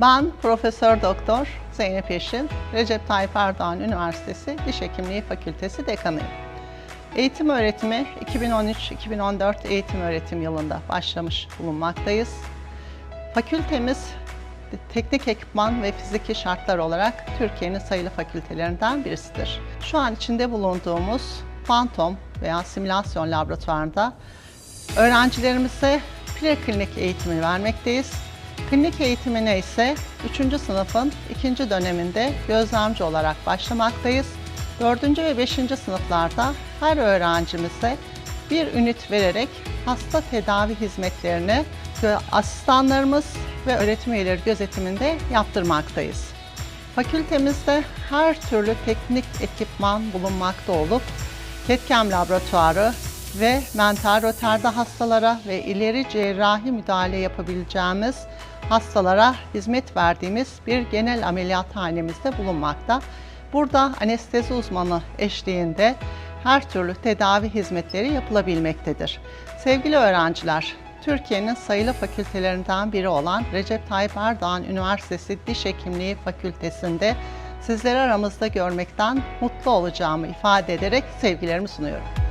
Ben Profesör Doktor Zeynep Yeşil, Recep Tayyip Erdoğan Üniversitesi Diş Hekimliği Fakültesi Dekanıyım. Eğitim öğretimi 2013-2014 eğitim öğretim yılında başlamış bulunmaktayız. Fakültemiz teknik ekipman ve fiziki şartlar olarak Türkiye'nin sayılı fakültelerinden birisidir. Şu an içinde bulunduğumuz Phantom veya simülasyon laboratuvarında öğrencilerimize preklinik eğitimi vermekteyiz. Klinik eğitimine ise 3. sınıfın 2. döneminde gözlemci olarak başlamaktayız. 4. ve 5. sınıflarda her öğrencimize bir ünit vererek hasta tedavi hizmetlerini asistanlarımız ve öğretim üyeleri gözetiminde yaptırmaktayız. Fakültemizde her türlü teknik ekipman bulunmakta olup Tetkem laboratuvarı ve mental rötarda hastalara ve ileri cerrahi müdahale yapabileceğimiz hastalara hizmet verdiğimiz bir genel ameliyathanemizde bulunmakta. Burada anestezi uzmanı eşliğinde her türlü tedavi hizmetleri yapılabilmektedir. Sevgili öğrenciler, Türkiye'nin sayılı fakültelerinden biri olan Recep Tayyip Erdoğan Üniversitesi Diş Hekimliği Fakültesi'nde sizleri aramızda görmekten mutlu olacağımı ifade ederek sevgilerimi sunuyorum.